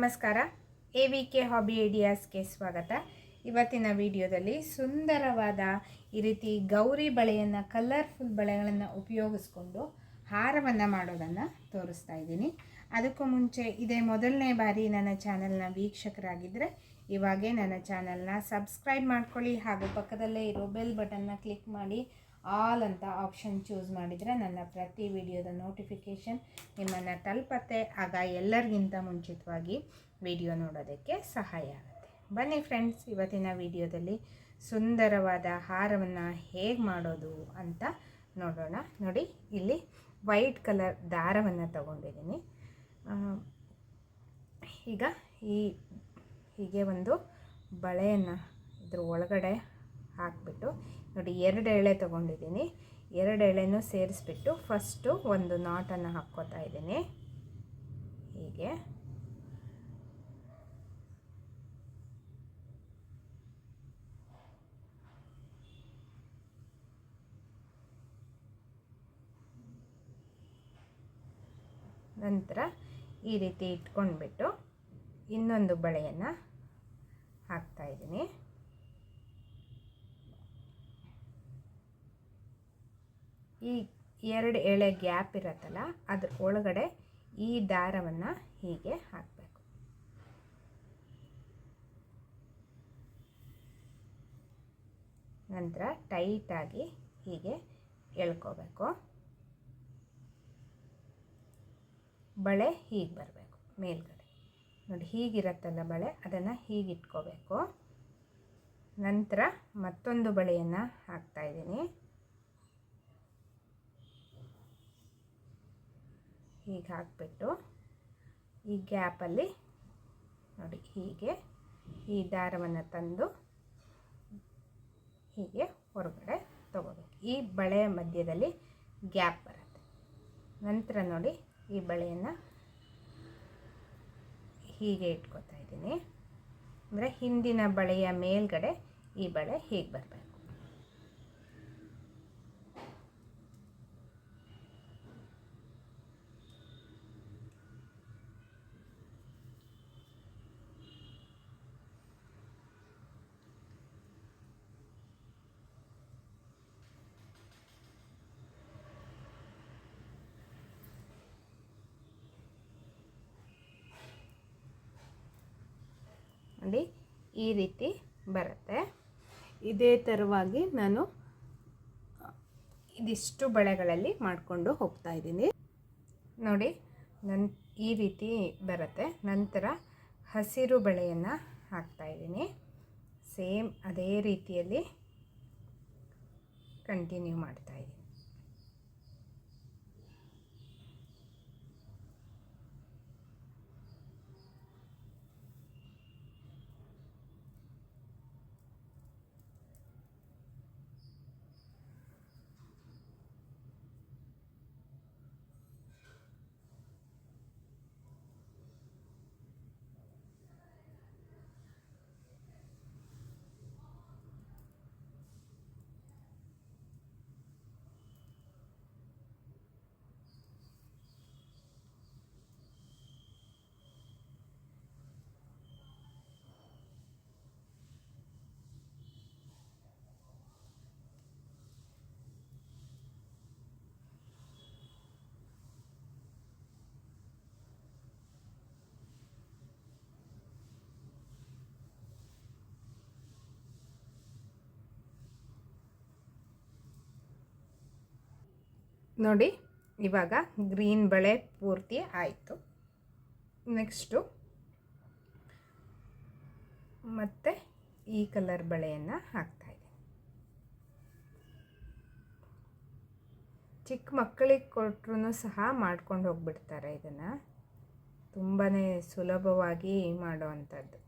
ನಮಸ್ಕಾರ. A V K hobby ಐಡಿಯಾಸ್ಗೆ ಸ್ವಾಗತ. ಇವತ್ತಿನ ವಿಡಿಯೋದಲ್ಲಿ ಸುಂದರವಾದ ಈ ರೀತಿ ಗೌರಿ ಬಳೆಯನ್ನು ಕಲರ್ಫುಲ್ ಬಳೆಗಳನ್ನು ಉಪಯೋಗಿಸ್ಕೊಂಡು ಹಾರವನ್ನು ಮಾಡೋದನ್ನು ತೋರಿಸ್ತಾ ಇದ್ದೀನಿ. ಅದಕ್ಕೂ ಮುಂಚೆ ಇದೇ ಮೊದಲನೇ ಬಾರಿ ನನ್ನ ಚಾನಲ್ನ ವೀಕ್ಷಕರಾಗಿದ್ದರೆ ಇವಾಗೇ ನನ್ನ ಚಾನಲ್ನ ಸಬ್ಸ್ಕ್ರೈಬ್ ಮಾಡ್ಕೊಳ್ಳಿ ಹಾಗೂ ಪಕ್ಕದಲ್ಲೇ ಇರೋ ಬೆಲ್ ಬಟನ್ನ ಕ್ಲಿಕ್ ಮಾಡಿ ಆಲ್ ಅಂತ ಆಪ್ಷನ್ ಚೂಸ್ ಮಾಡಿದರೆ ನನ್ನ ಪ್ರತಿ ವಿಡಿಯೋದ ನೋಟಿಫಿಕೇಷನ್ ನಿಮ್ಮನ್ನು ತಲುಪತ್ತೆ. ಆಗ ಎಲ್ಲರಿಗಿಂತ ಮುಂಚಿತವಾಗಿ ವಿಡಿಯೋ ನೋಡೋದಕ್ಕೆ ಸಹಾಯ ಆಗುತ್ತೆ. ಬನ್ನಿ ಫ್ರೆಂಡ್ಸ್, ಇವತ್ತಿನ ವಿಡಿಯೋದಲ್ಲಿ ಸುಂದರವಾದ ಹಾರವನ್ನು ಹೇಗೆ ಮಾಡೋದು ಅಂತ ನೋಡೋಣ. ನೋಡಿ, ಇಲ್ಲಿ ವೈಟ್ ಕಲರ್ ದಾರವನ್ನು ತಗೊಂಡಿದ್ದೀನಿ. ಈಗ ಈ, ಹೀಗೆ ಒಂದು ಬಳೆಯನ್ನು ಇದ್ರ ಒಳಗಡೆ ಹಾಕ್ಬಿಟ್ಟು ನೋಡಿ, ಎರಡು ಎಳೆ ತೊಗೊಂಡಿದ್ದೀನಿ. ಎರಡು ಎಳೆನೂ ಸೇರಿಸ್ಬಿಟ್ಟು ಫಸ್ಟು ಒಂದು ನಾಟನ್ನು ಹಾಕ್ಕೋತಾ ಇದ್ದೀನಿ. ಹೀಗೆ. ನಂತರ ಈ ರೀತಿ ಇಟ್ಕೊಂಡ್ಬಿಟ್ಟು ಇನ್ನೊಂದು ಬಳೆಯನ್ನು ಹಾಕ್ತಾ ಈ ಎರಡು ಎಳೆ ಗ್ಯಾಪ್ ಇರುತ್ತಲ್ಲ, ಅದ್ರ ಒಳಗಡೆ ಈ ದಾರವನ್ನು ಹೀಗೆ ಹಾಕಬೇಕು. ನಂತರ ಟೈಟಾಗಿ ಹೀಗೆ ಎಳ್ಕೋಬೇಕು. ಬಳೆ ಹೀಗೆ ಬರಬೇಕು ಮೇಲ್ಗಡೆ. ನೋಡಿ, ಹೀಗಿರತ್ತಲ್ಲ ಬಳೆ, ಅದನ್ನು ಹೀಗಿಟ್ಕೋಬೇಕು. ನಂತರ ಮತ್ತೊಂದು ಬಳೆಯನ್ನು ಹಾಕ್ತಾ ಹೀಗೆ ಹಾಕ್ಬಿಟ್ಟು ಈ ಗ್ಯಾಪಲ್ಲಿ ನೋಡಿ ಹೀಗೆ ಈ ದಾರವನ್ನು ತಂದು ಹೀಗೆ ಹೊರಗಡೆ ತಗೋಬೇಕು. ಈ ಬಳೆಯ ಮಧ್ಯದಲ್ಲಿ ಗ್ಯಾಪ್ ಬರುತ್ತೆ. ನಂತರ ನೋಡಿ ಈ ಬಳೆಯನ್ನು ಹೀಗೆ ಇಟ್ಕೋತಾ ಇದ್ದೀನಿ. ಅಂದರೆ ಹಿಂದಿನ ಬಳೆಯ ಮೇಲ್ಗಡೆ ಈ ಬಳೆ ಹೀಗೆ ಬರಬೇಕು. ನೋಡಿ, ಈ ರೀತಿ ಬರುತ್ತೆ. ಇದೇ ಥರವಾಗಿ ನಾನು ಇದಿಷ್ಟು ಬಳೆಗಳಲ್ಲಿ ಮಾಡಿಕೊಂಡು ಹೋಗ್ತಾ ಇದ್ದೀನಿ. ನೋಡಿ, ನನ್ ಈ ರೀತಿ ಬರುತ್ತೆ. ನಂತರ ಹಸಿರು ಬಳೆಯನ್ನು ಹಾಕ್ತಾ ಇದ್ದೀನಿ. ಸೇಮ್ ಅದೇ ರೀತಿಯಲ್ಲಿ ಕಂಟಿನ್ಯೂ ಮಾಡ್ತಾ ನೋಡಿ, ಇವಾಗ ಗ್ರೀನ್ ಬಳೆ ಪೂರ್ತಿ ಆಯಿತು. ನೆಕ್ಸ್ಟು ಮತ್ತೆ ಈ ಕಲರ್ ಬಳೆಯನ್ನು ಹಾಕ್ತಾಯಿದ್ದೀನಿ ಚಿಕ್ಕ ಮಕ್ಕಳಿಗೆ ಕೊಟ್ಟರು ಸಹ ಮಾಡ್ಕೊಂಡು ಹೋಗ್ಬಿಡ್ತಾರೆ ಇದನ್ನು. ತುಂಬಾ ಸುಲಭವಾಗಿ ಮಾಡೋವಂಥದ್ದು.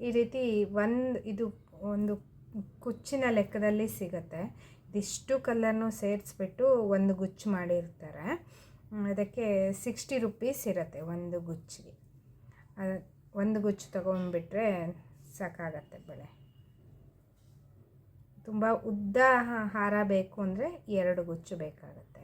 ಈ ರೀತಿ ಒಂದು ಇದು ಒಂದು ಕುಚ್ಚಿನ ಲೆಕ್ಕದಲ್ಲಿ ಸಿಗುತ್ತೆ. ಇದಿಷ್ಟು ಕಲ್ಲರ್ನು ಸೇರಿಸ್ಬಿಟ್ಟು ಒಂದು ಗುಚ್ಚು ಮಾಡಿರ್ತಾರೆ. ಅದಕ್ಕೆ ಸಿಕ್ಸ್ಟಿ ರುಪೀಸ್ ಇರುತ್ತೆ ಒಂದು ಗುಚ್ಚಿಗೆ. ಒಂದು ಗುಚ್ಚು ತೊಗೊಂಡ್ಬಿಟ್ರೆ ಸಾಕಾಗತ್ತೆ ಬಳೆ. ತುಂಬ ಉದ್ದ ಹಾರ ಬೇಕು ಅಂದರೆ ಎರಡು ಗುಚ್ಚು ಬೇಕಾಗತ್ತೆ.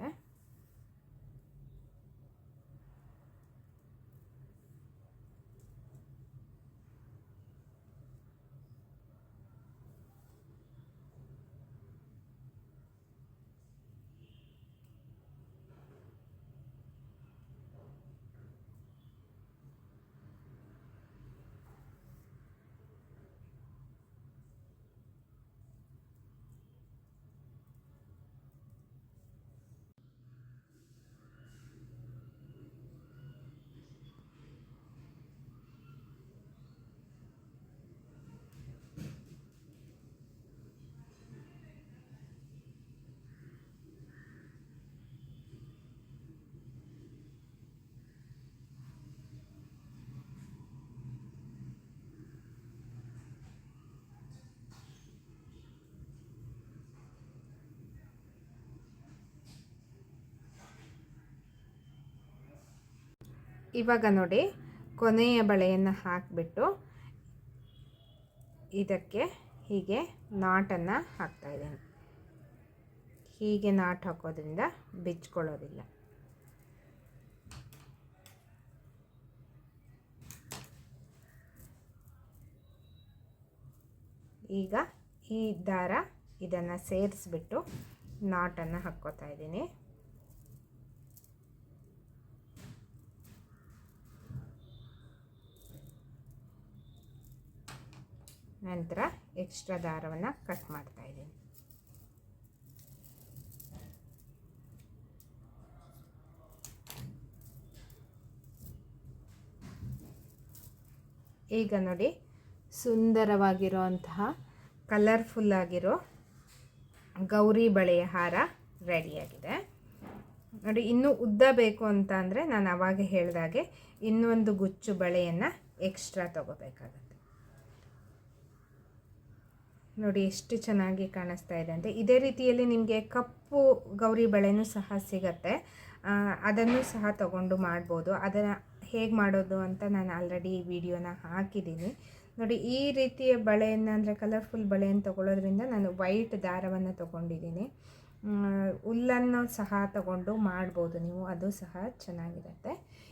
ಇವಾಗ ನೋಡಿ ಕೊನೆಯ ಬಳೆಯನ್ನು ಹಾಕಿಬಿಟ್ಟು ಇದಕ್ಕೆ ಹೀಗೆ ನಾಟನ್ನು ಹಾಕ್ತಾಯಿದ್ದೀನಿ ಹೀಗೆ ನಾಟ್ ಹಾಕೋದ್ರಿಂದ ಬಿಚ್ಕೊಳ್ಳೋದಿಲ್ಲ. ಈಗ ಈ ದಾರ ಇದನ್ನು ಸೇರಿಸ್ಬಿಟ್ಟು ನಾಟನ್ನು ಹಾಕ್ಕೋತಾ ಇದ್ದೀನಿ. ನಂತರ ಎಕ್ಸ್ಟ್ರಾ ದಾರವನ್ನು ಕಟ್ ಮಾಡ್ತಾ ಇದ್ದೀನಿ. ಈಗ ನೋಡಿ ಸುಂದರವಾಗಿರುವಂತಹ ಕಲರ್ಫುಲ್ ಆಗಿರೋ ಗೌರಿ ಬಳೆಯ ಹಾರ ರೆಡಿಯಾಗಿದೆ ನೋಡಿ ಇನ್ನೂ ಉದ್ದ ಬೇಕು ಅಂತ ಅಂದರೆ ನಾನು ಅವಾಗ ಹೇಳಿದಾಗೆ ಇನ್ನೊಂದು ಗುಚ್ಚು ಬಳೆಯನ್ನು ಎಕ್ಸ್ಟ್ರಾ ತಗೋಬೇಕಾಗುತ್ತೆ. ನೋಡಿ ಎಷ್ಟು ಚೆನ್ನಾಗಿ ಕಾಣಿಸ್ತಾ ಇದೆ ಅಂತ. ಇದೇ ರೀತಿಯಲ್ಲಿ ನಿಮಗೆ ಕಪ್ಪು ಗೌರಿ ಬಳೆನೂ ಸಹ ಸಿಗತ್ತೆ. ಅದನ್ನು ಸಹ ತಗೊಂಡು ಮಾಡ್ಬೋದು. ಅದನ್ನು ಹೇಗೆ ಮಾಡೋದು ಅಂತ ನಾನು ಆಲ್ರೆಡಿ ವಿಡಿಯೋನ ಹಾಕಿದ್ದೀನಿ. ನೋಡಿ, ಈ ರೀತಿಯ ಬಳೆಯನ್ನು ಅಂದರೆ ಕಲರ್ಫುಲ್ ಬಳೆಯನ್ನು ತಗೊಳ್ಳೋದ್ರಿಂದ ನಾನು ವೈಟ್ ದಾರವನ್ನು ತೊಗೊಂಡಿದ್ದೀನಿ. ಹುಲ್ಲನ್ನು ಸಹ ತಗೊಂಡು ಮಾಡ್ಬೋದು ನೀವು. ಅದು ಸಹ ಚೆನ್ನಾಗಿರುತ್ತೆ.